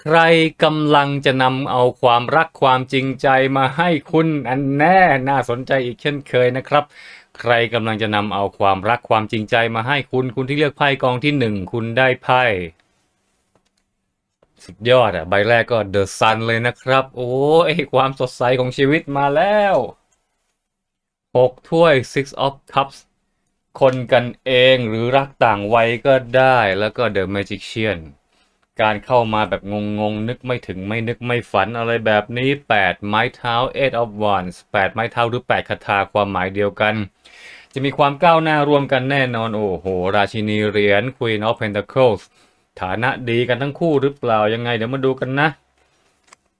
ใครกำลังจะนำเอาความรักความจริงใจมาให้คุณอันแน่น่าสนใจอีกเช่นเคยนะครับ ใครกำลังจะนำเอาความรักความจริงใจมาให้คุณคุณที่เลือกไพ่กองที่หนึ่งคุณได้ไพ่สุดยอดอะใบแรกก็ The Sun เลยนะครับ โอ้ยความสดใสของชีวิตมาแล้วหกถ้วย Six of Cups คนกันเองหรือรักต่างวัยก็ได้แล้วก็ The Magician การเข้ามาแบบงงๆ นึกไม่ถึงไม่นึกไม่ฝันอะไรแบบนี้ 8 ไม้เท้า Eight of Wands 8 ไม้เท้าหรือ 8 คาถาความหมายเดียวกัน จะมีความก้าวหน้ารวมกันแน่นอน โอ้โห ราชินีเหรียญ Queen of Pentacles ฐานะดีกันทั้งคู่หรือเปล่ายังไง เดี๋ยวมาดูกันนะ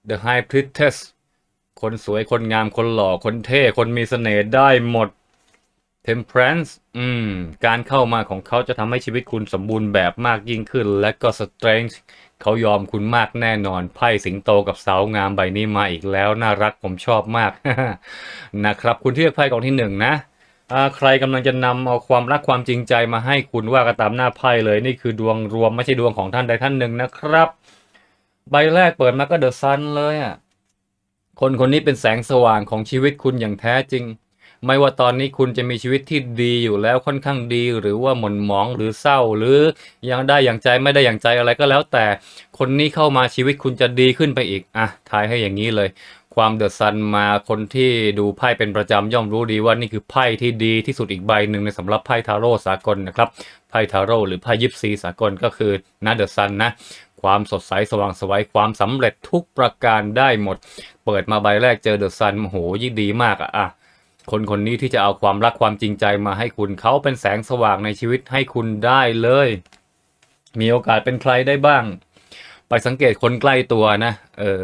The High Priestess คนสวยคนงามคนหล่อคนเท่ คนมีเสน่ห์ได้หมด Temperance อืม การเข้ามาของเขาจะทำให้ชีวิตคุณสมบูรณ์แบบมากยิ่งขึ้น และก็ Strength เขายอมคุณมากแน่นอน ไพ่สิงโตกับสาวงามใบนี้มาอีกแล้ว น่ารักผมชอบมาก นะครับ คุณที่เลือกไพ่กองที่หนึ่งนะใครกำลังจะนำเอาความรักความจริงใจมาให้คุณว่ากันตามหน้าไพ่เลยนี่คือดวงรวมไม่ใช่ดวงของท่านใดท่านหนึ่งนะครับ ใบแรกเปิดมาก็เดอะซันเลยอะคนคนนี้เป็นแสงสว่างของชีวิตคุณอย่างแท้จริง ไม่ว่าตอนนี้คุณจะมีชีวิตที่ดีอยู่แล้วค่อนข้างดี หรือว่าหม่นหมองหรือเศร้าหรือยังได้อย่างใจไม่ได้อย่างใจอะไรก็แล้วแต่คนนี้เข้ามาชีวิตคุณจะดีขึ้นไปอีกอะทายให้อย่างนี้เลย ความเดอะซันมาคนที่ดูไพ่เป็นประจำย่อมรู้ดีว่านี่คือไพ่ที่ดีที่สุดอีกใบหนึ่งในสำหรับไพ่ทาโร่สากลนะครับไพ่ทาโร่หรือไพ่ยิปซีสากลก็คือนาเดอะซันนะความสดใสสว่างไสวัยความสำเร็จทุกประการได้หมด เปิดมาใบแรกเจอเดอะซันโหยิ่งดีมากอะอะ คนคนนี้ที่จะเอาความรักความจริงใจมาให้คุณเขาเป็นแสงสว่างในชีวิตให้คุณได้เลย มีโอกาสเป็นใครได้บ้าง ไปสังเกตคนใกล้ตัวนะเออ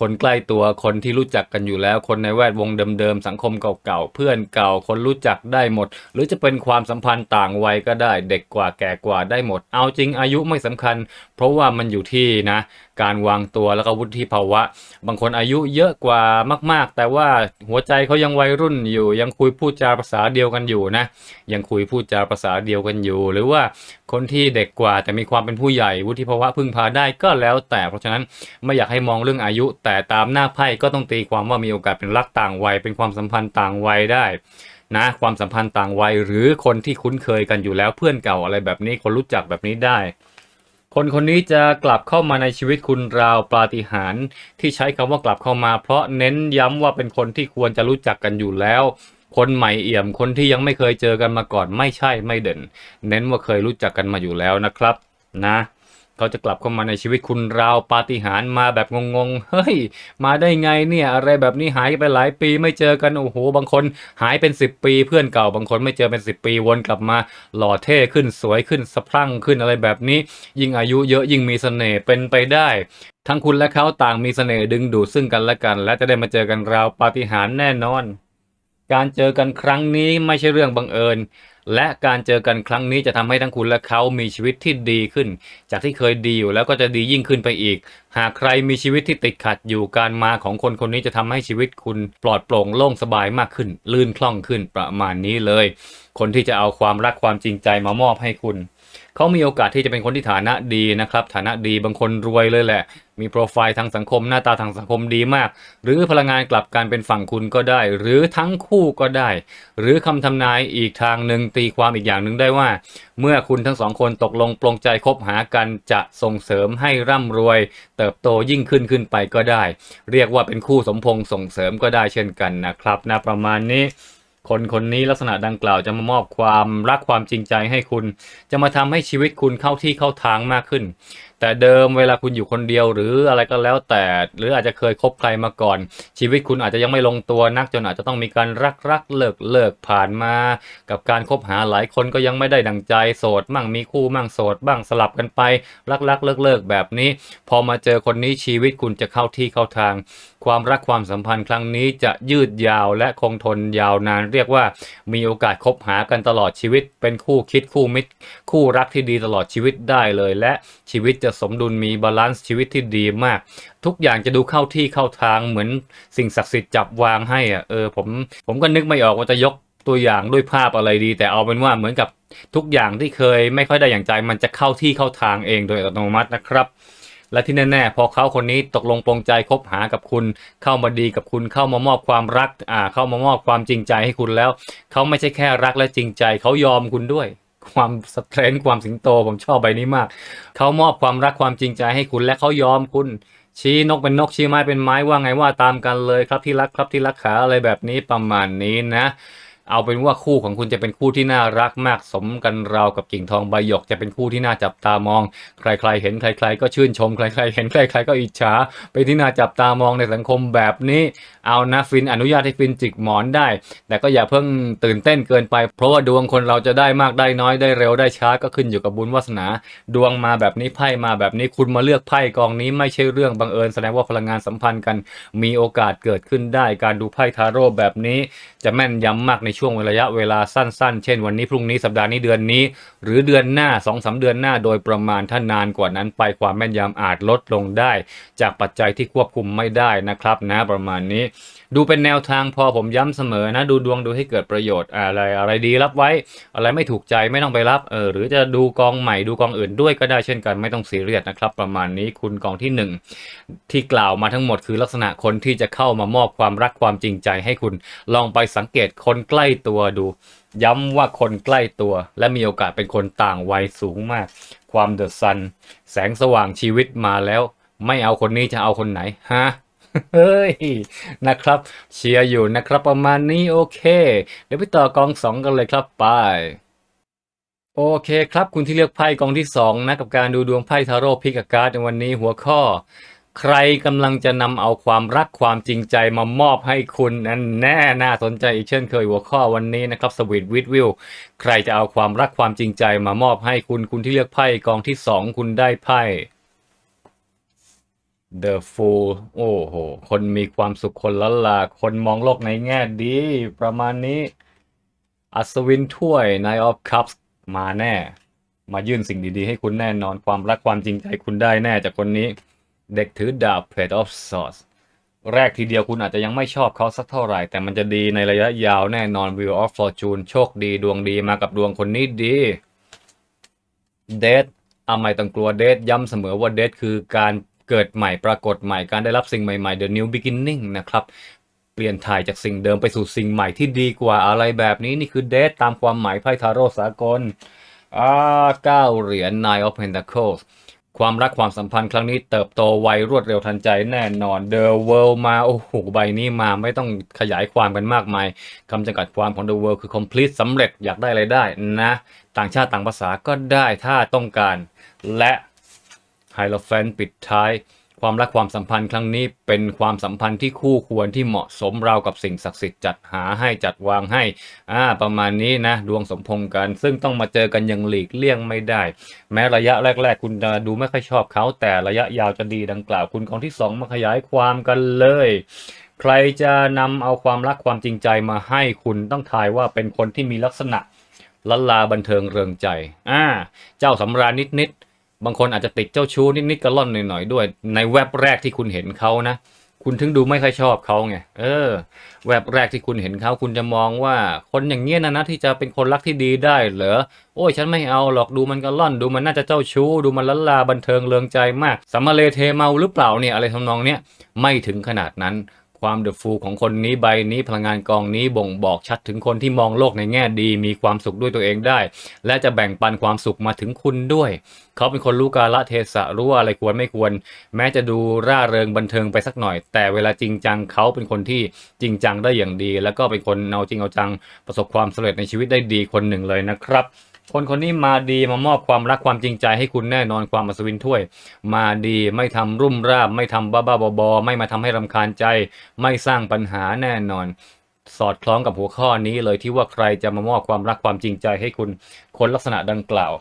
คนใกล้ตัวคนที่รู้จักกันอยู่แล้ว คนในแวดวงเดิมๆสังคมเก่าๆเพื่อนเก่าคนรู้จักได้หมด หรือจะเป็นความสัมพันธ์ต่างวัยก็ได้ เด็กกว่าแก่กว่าได้หมด เอาจริงอายุไม่สำคัญ เพราะว่ามันอยู่ที่นะ การวางตัวแล้วก็วุฒิภาวะ บางคนอายุเยอะกว่ามาก ๆ แต่ว่าหัวใจเขายังวัยรุ่นอยู่ ยังคุยพูดจาภาษาเดียวกันอยู่นะ ยังคุยพูดจาภาษาเดียวกันอยู่ หรือว่าคนที่เด็กกว่าแต่มีความเป็นผู้ใหญ่วุฒิภาวะพึ่งพาได้ก็แล้วแต่เพราะฉะนั้นไม่อยากให้มองเรื่องอายุ แต่ตามหน้าไพ่ก็ต้องตีความว่ามีโอกาสเป็นรักต่างวัย เป็นความสัมพันธ์ต่างวัยได้นะความสัมพันธ์ต่างวัยหรือคนที่คุ้นเคยกันอยู่แล้วเพื่อนเก่าอะไรแบบนี้คนรู้จักแบบนี้ได้ คนคนนี้จะกลับเข้ามาในชีวิตคุณราวปาฏิหาริย์ที่ใช้คำว่ากลับเข้ามา เพราะเน้นย้ำว่าเป็นคนที่ควรจะรู้จักกันอยู่แล้ว คนใหม่เอี่ยมคนที่ยังไม่เคยเจอกันมาก่อนไม่ใช่ไม่เด่น เน้นว่าเคยรู้จักกันมาอยู่แล้วนะครับ นะ เขาจะกลับเข้ามาในชีวิตคุณราวปาฏิหาริย์มาแบบงงๆ เฮ้ย มาได้ไงเนี่ยอะไรแบบนี้หายไปหลายปีไม่เจอกัน โอ้โห บางคนหายเป็น 10 ปีเพื่อนเก่า บางคนไม่เจอเป็น 10 ปีวนกลับมา หล่อเท่ขึ้นสวยขึ้นสะพรั่งขึ้นอะไรแบบนี้ ยิ่งอายุเยอะยิ่งมีเสน่ห์เป็นไปได้ทั้งคุณและเขาต่างมีเสน่ห์ดึงดูดซึ่งกันและกัน และจะได้มาเจอกันราวปาฏิหาริย์แน่นอน การเจอกันครั้งนี้ไม่ใช่เรื่องบังเอิญ และการเจอกันครั้งนี้จะทำให้ทั้งคุณและเขามีชีวิตที่ดีขึ้น จากที่เคยดีอยู่แล้วก็จะดียิ่งขึ้นไปอีก หากใครมีชีวิตที่ติดขัดอยู่การมาของคนคนนี้จะทำให้ชีวิตคุณปลอดโปร่งโล่งสบายมากขึ้น ลื่นคล่องขึ้นประมาณนี้เลย คนที่จะเอาความรักความจริงใจมามอบให้คุณ เขามีโอกาสที่จะเป็นคนที่ฐานะดีนะครับ ฐานะดีบางคนรวยเลยแหละ มีโปรไฟล์ทางสังคมหน้าตาทางสังคมดีมาก หรือพลังงานกลับกันเป็นฝั่งคุณก็ได้ หรือทั้งคู่ก็ได้ หรือคำทำนายอีกทางหนึ่งตีความอีกอย่างหนึ่งได้ว่า เมื่อคุณทั้งสองคนตกลงปลงใจคบหากันจะส่งเสริมให้ร่ำรวย เติบโตยิ่งขึ้นขึ้นไปก็ได้ เรียกว่าเป็นคู่สมพงษ์ส่งเสริมก็ได้เช่นกันนะครับนะประมาณนี้ คนคนนี้ลักษณะดังกล่าวจะมามอบความรักความจริงใจให้คุณ จะมาทำให้ชีวิตคุณเข้าที่เข้าทางมากขึ้น แต่เดิมเวลาคุณอยู่คนเดียวหรืออะไรก็แล้วแต่ หรืออาจจะเคยคบใครมาก่อน ชีวิตคุณอาจจะยังไม่ลงตัวนักจนอาจจะต้องมีการรักรักเลิกเลิกผ่านมา กับการคบหาหลายคนก็ยังไม่ได้ดังใจโสดมั่งมีคู่มั่งโสดบ้างสลับกันไป รักรักเลิกเลิกแบบนี้ พอมาเจอคนนี้ชีวิตคุณจะเข้าที่เข้าทาง ความรักความสัมพันธ์ครั้งนี้จะยืดยาวและคงทนยาวนาน เรียกว่ามีโอกาสคบหากันตลอดชีวิต เป็นคู่คิดคู่มิตร คู่รักที่ดีตลอดชีวิตได้เลย และชีวิตจะสมดุลมีบาลานซ์ชีวิตที่ดีมาก ทุกอย่างจะดูเข้าที่เข้าทางเหมือนสิ่งศักดิ์สิทธิ์จับวางให้อะเออผมผมก็นึกไม่ออกว่าจะยกตัวอย่างด้วยภาพอะไรดี แต่เอาเป็นว่าเหมือนกับทุกอย่างที่เคยไม่ค่อยได้อย่างใจมันจะเข้าที่เข้าทางเองโดยอัตโนมัตินะครับและที่แน่ๆพอเขาคนนี้ตกลงปรงใจคบหากับคุณ เข้ามาดีกับคุณเข้ามามอบความรักอ่าเข้ามามอบความจริงใจให้คุณแล้ว เขาไม่ใช่แค่รักและจริงใจ เขายอมคุณด้วย ความสเตรนท์ความสิงโตผมชอบใบนี้มาก เขามอบความรักความจริงใจให้คุณและเขายอมคุณ ชี้นกเป็นนกชี้ไม้เป็นไม้ว่าไงว่าตามกันเลยครับที่รักครับที่รักขาอะไรแบบนี้ประมาณนี้นะ เอาเป็นว่าคู่ของคุณจะเป็นคู่ที่น่ารักมากสมกันราวกับกิ่งทองใบหยกจะเป็นคู่ที่น่าจับตามอง ใครๆ เห็นใคร ๆ ก็ชื่นชมใคร ๆ เห็นใคร ๆ ก็อิจฉาเป็นที่น่าจับตามองในสังคมแบบนี้ เอานะฟินอนุญาตให้ฟินจิกหมอนได้ แต่ก็อย่าเพิ่งตื่นเต้นเกินไป เพราะว่าดวงคนเราจะได้มากได้น้อยได้เร็วได้ช้าก็ขึ้นอยู่กับบุญวาสนา ดวงมาแบบนี้ไพ่มาแบบนี้คุณมาเลือกไพ่กองนี้ไม่ใช่เรื่องบังเอิญแสดงว่าพลังงานสัมพันธ์กัน มีโอกาสเกิดขึ้นได้ การดูไพ่ทาโร่แบบนี้จะแม่นยำมากในช่วงระยะเวลาสั้นๆ เช่นวันนี้พรุ่งนี้สัปดาห์นี้เดือนนี้ หรือเดือนหน้า2อสเดือนหน้าโดยประมาณถ้านานกว่านั้นไปความแม่นยำอาจลดลงได้ จากปัจจัยที่ควบคุมไม่ได้นะครับนะประมาณนี้ ดูเป็นแนวทางพอผมย้ำเสมอนะ ดูดวงดูให้เกิดประโยชน์อะไรอะไรดีรับไว้ อะไรไม่ถูกใจไม่ต้องไปรับเออหรือจะดูกองใหม่ดูกองอื่นด้วยก็ได้เช่นกันไม่ต้องซีเรียสนะครับ ประมาณนี้คุณกองที่หนึ่งที่กล่าวมาทั้งหมดคือลักษณะคนที่จะเข้ามามอบความรักความจริงใจให้คุณลองไปสังเกตคนใกล้ตัวดู ย้ำว่าคนใกล้ตัว และมีโอกาสเป็นคนต่างวัยสูงมาก ความเดอะซัน แสงสว่างชีวิตมาแล้ว ไม่เอาคนนี้จะเอาคนไหนฮะ เฮ้ยนะครับเชียร์อยู่นะครับประมาณนี้โอเค เดี๋ยวไปต่อกองสองกันเลยครับไปโอเคครับ คุณที่เลือกไพ่กองที่สองนะกับการดูดวงไพ่ทาโร่พิกการ์ดในวันนี้หัวข้อ ใครกำลังจะนำเอาความรักความจริงใจมามอบให้คุณนั่นแน่น่าสนใจอีกเช่นเคยหัวข้อวันนี้นะครับสวีทวิดวิวใครจะเอาความรักความจริงใจมามอบให้คุณคุณที่เลือกไพ่กองที่สองคุณได้ไพ่ The Fool โอ้โห คนมีความสุขคนละลา คนมองโลกในแง่ดี ประมาณนี้ อัศวินถ้วย Knight of Cups มาแน่ มายื่นสิ่งดี ๆ ให้คุณแน่นอนความรักความจริงใจคุณได้แน่จากคนนี้ เด็กถือดาบ Page of Swords แรกทีเดียวคุณอาจจะยังไม่ชอบเขาสักเท่าไหร่ แต่มันจะดีในระยะยาวแน่นอน Wheel of Fortune โชคดีดวงดีมากับดวงคนนี้ดีเดทอาไม่ต้องกลัวเดทย้ำเสมอว่าเดทคือการ เกิดใหม่ปรากฏใหม่การได้รับสิ่งใหม่ๆ The New Beginning นะครับ เปลี่ยนถ่ายจากสิ่งเดิมไปสู่สิ่งใหม่ที่ดีกว่าอะไรแบบนี้นี่คือเดทตามความหมายไพ่ทาโร่สากลอ่าเก้าเหรียญ Nine of Pentacles ความรักความสัมพันธ์ครั้งนี้เติบโตไวรวดเร็วทันใจแน่นอน The World มา โอ้โห ใบนี้มาไม่ต้องขยายความกันมากมายคำจำกัดความของ The World คือ complete สำเร็จอยากได้อะไรได้นะ ต่างชาติต่างภาษาก็ได้ถ้าต้องการ และ ไฮโลแฟนปิดท้าย ความรักความสัมพันธ์ครั้งนี้เป็นความสัมพันธ์ที่คู่ควรที่เหมาะสมเรากับสิ่งศักดิ์สิทธิ์จัดหาให้จัดวางให้อ่าประมาณนี้นะ ดวงสมพงกัน ซึ่งต้องมาเจอกันอย่างหลีกเลี่ยงไม่ได้ แม้ระยะแรก ๆ คุณจะดูไม่ค่อยชอบเขา แต่ระยะยาวจะดีดังกล่าว คุณกองที่สองมาขยายความกันเลยใครจะนำเอาความรักความจริงใจมาให้คุณต้องทายว่าเป็นคนที่มีลักษณะละลาบันเทิงเริงใจ อ่า เจ้าสำราญนิดๆ บางคนอาจจะติดเจ้าชู้นิดๆกระล่อนหน่อยๆด้วย ในแว็บแรกที่คุณเห็นเขานะ คุณถึงดูไม่ค่อยชอบเขาไงเออ แวบแรกที่คุณเห็นเขาคุณจะมองว่าคนอย่างเงี้ยนะนะที่จะเป็นคนรักที่ดีได้เหรอโอ้ยฉันไม่เอาหรอกดูมันก็ล่อนดูมันน่าจะเจ้าชู้ ดูมันละลาบันเทิงเริงใจมากสัมมาเลเทเมาหรือเปล่าเนี่ยอะไรทำนองเนี้ยไม่ถึงขนาดนั้น ความเดอะฟูของคนนี้ใบนี้พลังงานกองนี้บ่งบอกชัดถึงคนที่มองโลกในแง่ดี มีความสุขด้วยตัวเองได้ และจะแบ่งปันความสุขมาถึงคุณด้วย เขาเป็นคนรู้กาลเทศะรู้ว่าอะไรควรไม่ควร แม้จะดูร่าเริงบันเทิงไปสักหน่อย แต่เวลาจริงจังเขาเป็นคนที่จริงจังได้อย่างดี แล้วก็เป็นคนเอาจริงเอาจังประสบความสำเร็จในชีวิตได้ดีคนหนึ่งเลยนะครับ คนคนนี้มาดีมามอบความรักความจริงใจให้คุณแน่นอนความอัศวินถ้วย มาดีไม่ทำรุ่มร่าม ไม่ทำบ้าบ้าๆบอไม่มาทำให้รำคาญใจ ไม่สร้างปัญหาแน่นอน สอดคล้องกับหัวข้อนี้เลยที่ว่าใครจะมามอบความรักความจริงใจให้คุณ คนลักษณะดังกล่าว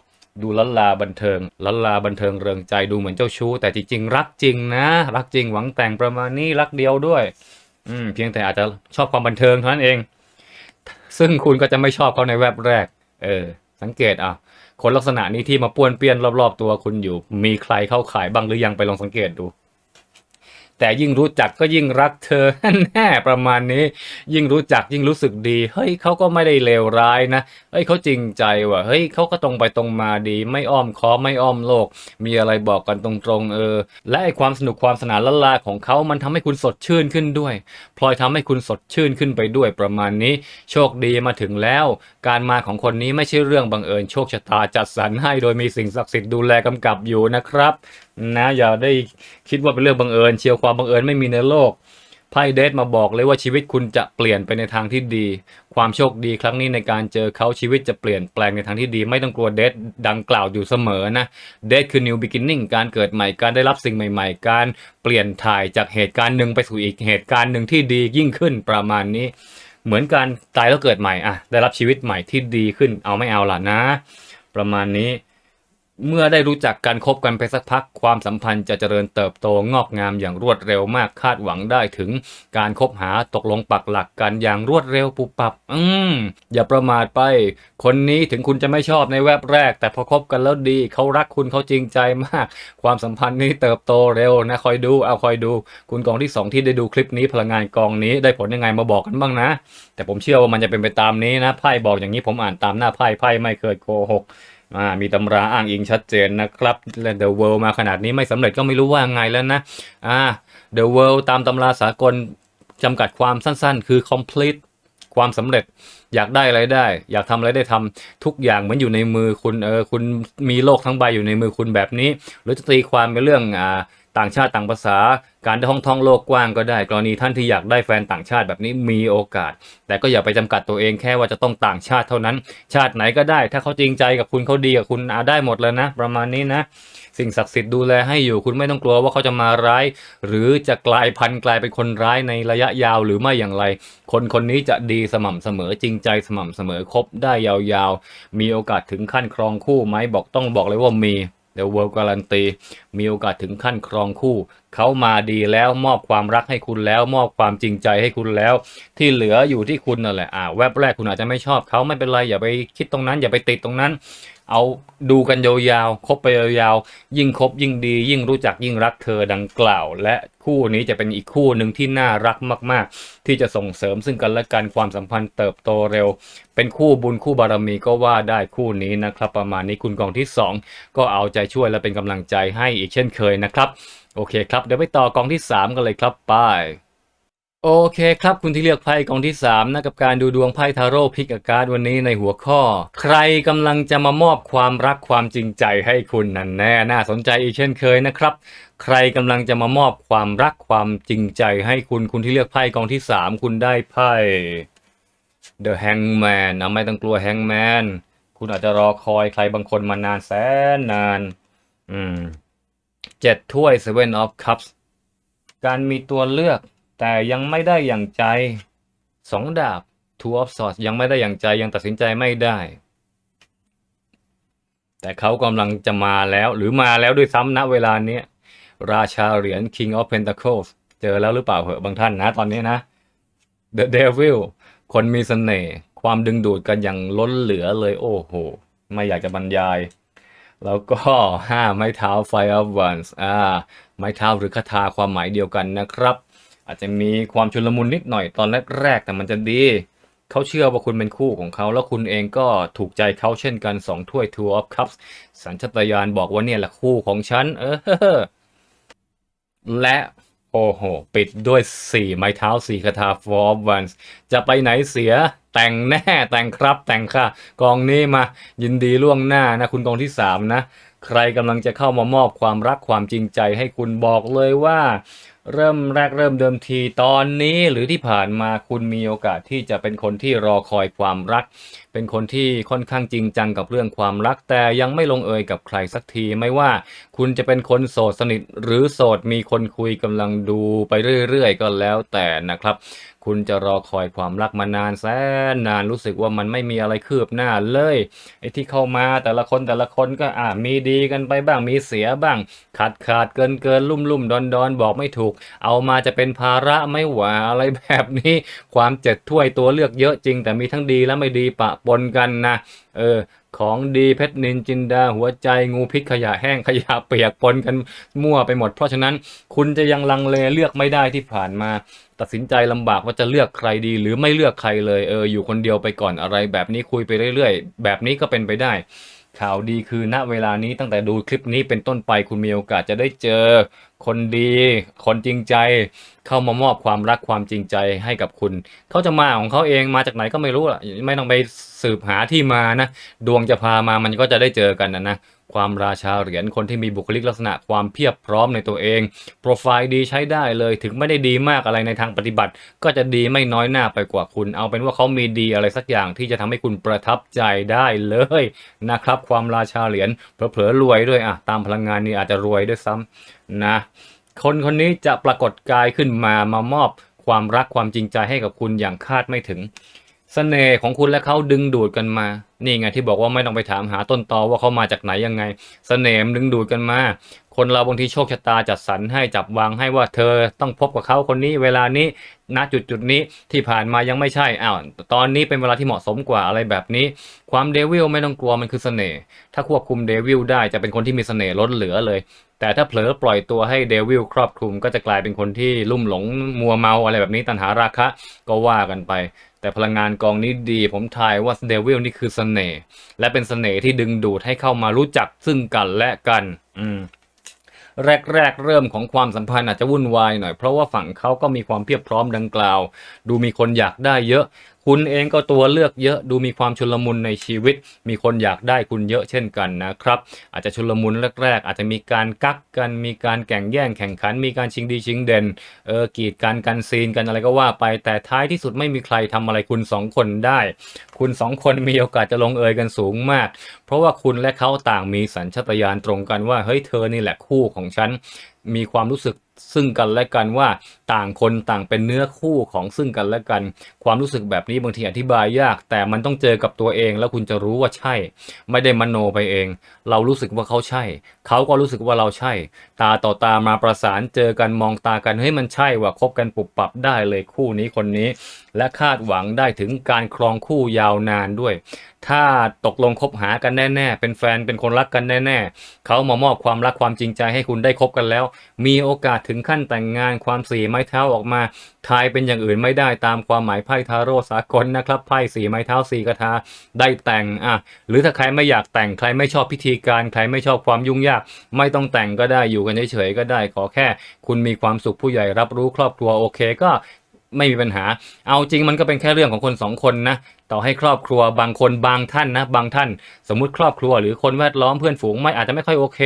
ดูลันลาบันเทิงลันลาบันเทิงเริงใจดูเหมือนเจ้าชู้ แต่จริงๆรักจริงนะ รักจริงหวังแต่งประมาณนี้รักเดียวด้วย อืมเพียงแต่อาจจะชอบความบันเทิงเท่านั้นเอง ซึ่งคุณก็จะไม่ชอบเขาในแวบแรก เออ สังเกตอะ คนลักษณะนี้ที่มาป้วนเปี้ยนรอบๆตัวคุณอยู่ มีใครเข้าขายบ้างหรือยังไปลองสังเกตดู แต่ยิ่งรู้จักก็ยิ่งรักเธอแน่ประมาณนี้ ยิ่งรู้จักยิ่งรู้สึกดี เฮ้ยเขาก็ไม่ได้เลวร้ายนะเฮ้ยเขาจริงใจว่ะเฮ้ยเขาก็ตรงไปตรงมาดี ไม่อ้อมค้อไม่อ้อมโลก มีอะไรบอกกันตรงๆเออ และไอความสนุกความสนานละลาของเขามันทำให้คุณสดชื่นขึ้นด้วย พลอยทำให้คุณสดชื่นขึ้นไปด้วยประมาณนี้ โชคดีมาถึงแล้ว การมาของคนนี้ไม่ใช่เรื่องบังเอิญโชคชะตาจัดสรรให้โดยมีสิ่งศักดิ์สิทธิ์ดูแลกำกับอยู่นะครับ นะอย่าได้คิดว่าเป็นเรื่องบังเอิญเชียวความบังเอิญไม่มีในโลกไพ่เดทมาบอกเลยว่าชีวิตคุณจะเปลี่ยนไปในทางที่ดี ความโชคดีครั้งนี้ในการเจอเขาชีวิตจะเปลี่ยนแปลงในทางที่ดี ไม่ต้องกลัวเดทดังกล่าวอยู่เสมอนะเดทคือ new beginning การเกิดใหม่การได้รับสิ่งใหม่ๆ การเปลี่ยนถ่ายจากเหตุการณ์หนึ่งไปสู่อีกเหตุการณ์หนึ่งที่ดียิ่งขึ้นประมาณนี้ เหมือนการตายแล้วเกิดใหม่อะได้รับชีวิตใหม่ที่ดีขึ้นเอาไม่เอาล่ะนะ ประมาณนี้ เมื่อได้รู้จักกันคบกันไปสักพักความสัมพันธ์จะเจริญเติบโตงอกงามอย่างรวดเร็วมากคาดหวังได้ถึง การคบหาตกลงปักหลักกันอย่างรวดเร็วปุบปับ อืมอย่าประมาทไป คนนี้ถึงคุณจะไม่ชอบในแวบแรก แต่พอคบกันแล้วดีเขารักคุณเขาจริงใจมาก ความสัมพันธ์นี้เติบโตเร็วนะคอยดูเอาคอยดู คุณกองที่สองที่ได้ดูคลิปนี้พลังงานกองนี้ได้ผลยังไงมาบอกกันบ้างนะ แต่ผมเชื่อว่ามันจะเป็นไปตามนี้นะไพ่บอกอย่างนี้ผมอ่านตามหน้าไพ่ไพ่ไม่เคยโกหก มีตำราอ้างอิงชัดเจนนะครับ The World มาขนาดนี้ไม่สำเร็จก็ไม่รู้ว่าไงแล้วนะอ่า The World ตามตำราสากลจำกัดความสั้นๆ คือ complete ความสำเร็จอยากได้อะไรได้ อยากทำอะไรได้ทำทุกอย่างเหมือนอยู่ในมือคุณเออคุณมีโลกทั้งใบอยู่ในมือคุณแบบนี้ หรือจะตีความเป็นเรื่องอ่า ต่างชาติต่างภาษา การได้ท่องท่องโลกกว้างก็ได้ กรณีท่านที่อยากได้แฟนต่างชาติแบบนี้มีโอกาส แต่ก็อย่าไปจำกัดตัวเองแค่ว่าจะต้องต่างชาติเท่านั้น ชาติไหนก็ได้ ถ้าเขาจริงใจกับคุณเขาดีกับคุณอาได้หมดแล้วนะ ประมาณนี้นะ สิ่งศักดิ์สิทธิ์ดูแลให้อยู่คุณไม่ต้องกลัวว่าเขาจะมาร้าย หรือจะกลายพันธุ์กลายเป็นคนร้ายในระยะยาวหรือไม่อย่างไร คนคนนี้จะดีสม่ำเสมอจริงใจสม่ำเสมอคบได้ยาวๆ มีโอกาสถึงขั้นครองคู่ไหมบอกต้องบอกเลยว่ามี The World การันตีมีโอกาสถึงขั้นครองคู่ เขามาดีแล้วมอบความรักให้คุณแล้ว มอบความจริงใจให้คุณแล้ว ที่เหลืออยู่ที่คุณนั่นแหละอ่าแวบแรกคุณอาจจะไม่ชอบเขาไม่เป็นไรอย่าไปคิดตรงนั้น อย่าไปติดตรงนั้น เอาดูกันยาวๆ คบไปยาวๆ ยิ่งคบยิ่งดี ยิ่งรู้จักยิ่งรักเธอดังกล่าว และคู่นี้จะเป็นอีกคู่หนึ่งที่น่ารักมากๆ ที่จะส่งเสริมซึ่งกันและกันความสัมพันธ์เติบโตเร็ว เป็นคู่บุญคู่บารมีก็ว่าได้คู่นี้นะครับ ประมาณนี้คุณกองที่สองก็เอาใจช่วยและเป็นกำลังใจให้อีกเช่นเคยนะครับ โอเคครับ เดี๋ยวไปต่อกองที่ 3 กันเลยครับไป โอเคครับคุณที่เลือกไพ่กองที่3นะกับการดูดวงไพ่ทาโร่พิกอาการดวันนี้ในหัวข้อ ใครกำลังจะมามอบความรักความจริงใจให้คุณนั่นแน่น่าสนใจอีกเช่นเคยนะครับ ใครกำลังจะมามอบความรักความจริงใจให้คุณคุณที่เลือกไพ่กองที่ 3 คุณได้ไพ่ The Hangman นะไม่ต้องกลัว Hangman คุณอาจจะรอคอยใครบางคนมานานแสนนาน อืมเจ็ดถ้วย Seven of Cups การมีตัวเลือก แต่ยังไม่ได้อย่างใจสองดาบ Two of Swords ยังไม่ได้อย่างใจยังตัดสินใจไม่ได้ แต่เขากำลังจะมาแล้วหรือมาแล้วด้วยซ้ำณเวลานี้ราชาเหรียญ King of Pentacles เจอแล้วหรือเปล่าเหอะบางท่านนะตอนนี้นะ The Devil คนมีเสน่ห์ความดึงดูดกันอย่างล้นเหลือเลยโอ้โห ไม่อยากจะบรรยาย แล้วก็ห้าไม้เท้า Fire of Wands อ่าไม้เท้าหรือคาถาความหมายเดียวกันนะครับ อาจจะมีความชุลมุนนิดหน่อยตอนแรกๆแต่มันจะดี เขาเชื่อว่าคุณเป็นคู่ของเขา แล้วคุณเองก็ถูกใจเขาเช่นกันสองถ้วย Tour of Cups สัญชาตญาณบอกว่าเนี่ยแหละคู่ของฉัน เออ และโอ้โห ปิดด้วย 4 ไม้เท้า 4คาถา Four of Wands จะไปไหนเสียแต่งแน่แต่งครับแต่งค่ะ กองนี้มา ยินดีล่วงหน้านะ คุณกองที่ 3 นะ ใครกำลังจะเข้ามามอบความรักความจริงใจให้คุณบอกเลยว่า เริ่มแรกเริ่มเดิมทีตอนนี้หรือที่ผ่านมาคุณมีโอกาสที่จะเป็นคนที่รอคอยความรัก เป็นคนที่ค่อนข้างจริงจังกับเรื่องความรัก แต่ยังไม่ลงเอยกับใครสักทีไม่ว่าคุณจะเป็นคนโสดสนิท หรือโสดมีคนคุยกำลังดูไปเรื่อยๆก็แล้วแต่นะครับ คุณจะรอคอยความรักมานานแสนนานรู้สึกว่ามันไม่มีอะไรคืบหน้าเลยไอ้ที่เข้ามาแต่ละคนแต่ละคนก็อ่ามีดีกันไปบ้างมีเสียบ้าง ขาดขาดเกินเกินลุ่มลุ่มดอนดอนบอกไม่ถูก เอามาจะเป็นภาระไม่หวาอะไรแบบนี้ ความเจ็ดถ้วยตัวเลือกเยอะจริง แต่มีทั้งดีและไม่ดีปะปนกันนะเออ ของดีเพชรนินจินดาหัวใจงูพิษขยะแห้งขยะเปียกปนกันมั่วไปหมด เพราะฉะนั้นคุณจะยังลังเลเลือกไม่ได้ที่ผ่านมา ตัดสินใจลำบากว่าจะเลือกใครดี หรือไม่เลือกใครเลยเอออยู่คนเดียวไปก่อนอะไร แบบนี้คุยไปเรื่อยๆ แบบนี้ก็เป็นไปได้ ข่าวดีคือณเวลานี้ตั้งแต่ดูคลิปนี้เป็นต้นไปคุณมีโอกาสจะได้เจอ คนดี คนจริงใจ เข้ามามอบความรักความจริงใจให้กับคุณ เขาจะมาของเขาเองมาจากไหนก็ไม่รู้ล่ะ ไม่ต้องไปสืบหาที่มานะ ดวงจะพามามันก็จะได้เจอกันนะนะความราชาเหรียญคนที่มีบุคลิกลักษณะความเพียบพร้อมในตัวเอง โปรไฟล์ดีใช้ได้เลย ถึงไม่ได้ดีมากอะไรในทางปฏิบัติ ก็จะดีไม่น้อยหน้าไปกว่าคุณ เอาเป็นว่าเขามีดีอะไรสักอย่างที่จะทำให้คุณประทับใจได้เลยนะครับ ความราชาเหรียญเผลอๆรวยด้วยอะตามพลังงานนี้อาจจะรวยด้วยซ้ำ นะ คนคนนี้จะปรากฏกายขึ้นมามามอบความรักความจริงใจให้กับคุณอย่างคาดไม่ถึงเสน่ห์ของคุณและเขาดึงดูดกันมา นี่ไงที่บอกว่าไม่ต้องไปถามหาต้นตอว่าเขามาจากไหนยังไงเสน่ห์ดึงดูดกันมา คนเราบางทีโชคชะตาจัดสรรให้จับวางให้ว่าเธอต้องพบกับเขาคนนี้เวลานี้ณจุดจุดนี้ที่ผ่านมายังไม่ใช่อ้าวตอนนี้เป็นเวลาที่เหมาะสมกว่าอะไรแบบนี้ ความเดวิลไม่ต้องกลัวมันคือเสน่ห์ถ้าควบคุมเดวิลได้จะเป็นคนที่มีเสน่ห์ล้นเหลือเลย แต่ถ้าเผลอปล่อยตัวให้เดวิลครอบคลุมก็จะกลายเป็นคนที่ลุ่มหลงมัวเมาอะไรแบบนี้ตัณหาราคะก็ว่ากันไป แต่พลังงานกองนี้ดีผมทายว่าเดวิลนี่คือเสน่ห์และเป็นเสน่ห์ที่ดึงดูดให้เข้ามารู้จักซึ่งกันและกัน อืม แรก ๆ เริ่มของความสัมพันธ์อาจจะวุ่นวายหน่อยเพราะว่าฝั่งเขาก็มีความเพียบพร้อมดังกล่าว ดูมีคนอยากได้เยอะ คุณเองก็ตัวเลือกเยอะดูมีความชุลมุนในชีวิต มีคนอยากได้คุณเยอะเช่นกันนะครับ อาจจะชุลมุนแรก ๆ อาจจะมีการกักกัน มีการแข่งแย่งแข่งขัน มีการชิงดีชิงเด่นเออกีดกันกันซีนกันอะไรก็ว่าไปแต่ท้ายที่สุดไม่มีใครทำอะไรคุณสองคนได้ คุณสองคนมีโอกาสจะลงเอยกันสูงมาก เพราะว่าคุณและเขาต่างมีสัญชาตญาณตรงกันว่าเฮ้ยเธอนี่แหละคู่ของฉันมีความรู้สึก ซึ่งกันและกันว่าต่างคนต่างเป็นเนื้อคู่ของซึ่งกันและกัน ความรู้สึกแบบนี้บางทีอธิบายยาก แต่มันต้องเจอกับตัวเองแล้วคุณจะรู้ว่าใช่ ไม่ได้มโนไปเอง เรารู้สึกว่าเขาใช่ เขาก็รู้สึกว่าเราใช่ ตาต่อตามาประสานเจอกันมองตากันเฮ้ยมันใช่ว่าคบกันปุบปับได้เลยคู่นี้คนนี้ และคาดหวังได้ถึงการครองคู่ยาวนานด้วย ถ้าตกลงคบหากันแน่ๆ เป็นแฟนเป็นคนรักกันแน่ๆเขามามอบความรักความจริงใจให้คุณได้คบกันแล้ว มีโอกาสถึงขั้นแต่งงานความสีไม้เท้าออกมาทายเป็นอย่างอื่นไม่ได้ตามความหมายไพ่ทาโร่สากลนะครับไพ่สีไม้เท้าสีกระทาได้แต่งอะหรือถ้าใครไม่อยากแต่งใครไม่ชอบพิธีการใครไม่ชอบความยุ่งยาก ไม่ต้องแต่งก็ได้อยู่กันเฉยๆก็ได้ขอแค่ คุณมีความสุขผู้ใหญ่รับรู้ครอบครัวโอเคก็ไม่มีปัญหา เอาจริงมันก็เป็นแค่เรื่องของคนสองคนนะ ต่อให้ครอบครัวบางคนบางท่านนะ บางท่าน สมมุติครอบครัวหรือคนแวดล้อมเพื่อนฝูงไม่อาจจะไม่ค่อยโอเค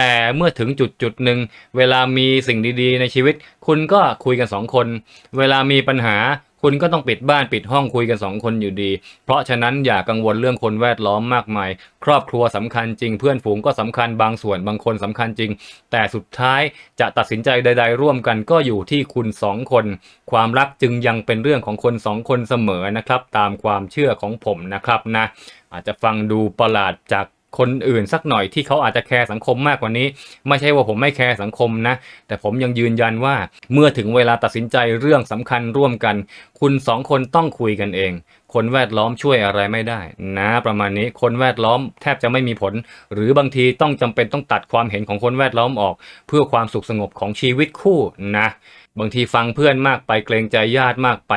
แต่เมื่อถึงจุดจุดหนึ่งเวลามีสิ่งดีๆ ในชีวิต คุณก็คุยกันสองคน เวลามีปัญหาคุณก็ต้องปิดบ้านปิดห้องคุยกันสองคนอยู่ดี เพราะฉะนั้นอย่ากังวลเรื่องคนแวดล้อมมากมาย ครอบครัวสำคัญจริง เพื่อนฝูงก็สำคัญบางส่วนบางคนสำคัญจริง แต่สุดท้ายจะตัดสินใจใด ๆ ร่วมกันก็อยู่ที่คุณสองคน ความรักจึงยังเป็นเรื่องของคนสองคนเสมอนะครับ ตามความเชื่อของผมนะครับนะ อาจจะฟังดูประหลาดจาก คนอื่นสักหน่อยที่เขาอาจจะแคร์สังคมมากกว่านี้ ไม่ใช่ว่าผมไม่แคร์สังคมนะ แต่ผมยังยืนยันว่าเมื่อถึงเวลาตัดสินใจเรื่องสำคัญร่วมกัน คุณสองคนต้องคุยกันเอง คนแวดล้อมช่วยอะไรไม่ได้ นะ ประมาณนี้คนแวดล้อมแทบจะไม่มีผล หรือบางทีต้องจำเป็นต้องตัดความเห็นของคนแวดล้อมออก เพื่อความสุขสงบของชีวิตคู่นะ บางทีฟังเพื่อนมากไปเกรงใจญาติมากไป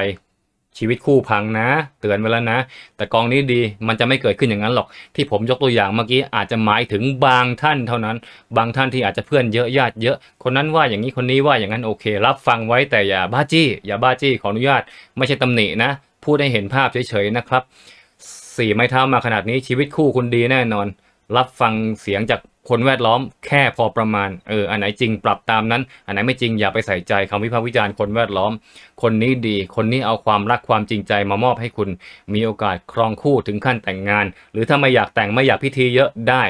ชีวิตคู่พังนะ เตือนไว้แล้วนะ แต่กองนี้ดีมันจะไม่เกิดขึ้นอย่างนั้นหรอก ที่ผมยกตัวอย่างเมื่อกี้อาจจะหมายถึงบางท่านเท่านั้น บางท่านที่อาจจะเพื่อนเยอะญาติเยอะ คนนั้นว่าอย่างนี้คนนี้ว่าอย่างนั้นโอเค รับฟังไว้แต่อย่าบ้าจี้ อย่าบ้าจี้ขออนุญาต ไม่ใช่ตำหนินะ พูดให้เห็นภาพเฉยๆนะครับสี่ไม้เท้ามาขนาดนี้ชีวิตคู่คุณดีแน่นอน รับฟังเสียงจาก คนแวดล้อมแค่พอประมาณ เออ อันไหนจริงปรับตามนั้น อันไหนไม่จริงอย่าไปใส่ใจคำวิพากษ์วิจารณ์คนแวดล้อม คนนี้ดี คนนี้เอาความรักความจริงใจมามอบให้คุณ มีโอกาสครองคู่ถึงขั้นแต่งงาน หรือถ้าไม่อยากแต่งไม่อยากพิธีเยอะได้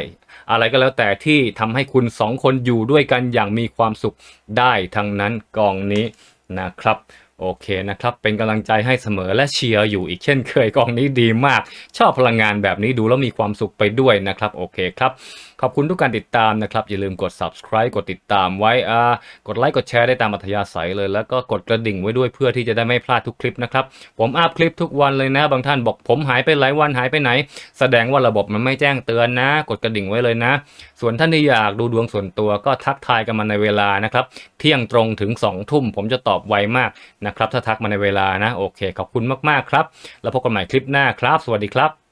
อะไรก็แล้วแต่ที่ทำให้คุณสองคนอยู่ด้วยกันอย่างมีความสุขได้ทั้งนั้นกองนี้นะครับโอเคนะครับ เป็นกำลังใจให้เสมอและเชียร์อยู่อีกเช่นเคยกองนี้ดีมาก ชอบพลังงานแบบนี้ดูแล้วมีความสุขไปด้วยนะครับ โอเคครับขอบคุณทุกการติดตามนะครับ อย่าลืมกด subscribe กดติดตามไว้อ่ากดไลค์กดแชร์ได้ตามอัธยาศัยเลย แล้วก็กดกระดิ่งไว้ด้วยเพื่อที่จะได้ไม่พลาดทุกคลิปนะครับ ผมอัพคลิปทุกวันเลยนะ บางท่านบอกผมหายไปหลายวันหายไปไหน แสดงว่าระบบมันไม่แจ้งเตือนนะ กดกระดิ่งไว้เลยนะ ส่วนท่านที่อยากดูดวงส่วนตัวก็ทักทายกันมาในเวลานะครับเที่ยงตรงถึง2ทุ่มผมจะตอบไวมากนะครับถ้าทักมาในเวลานะโอเค ขอบคุณมากๆครับ แล้วพบกันใหม่คลิปหน้าครับ สวัสดีครับ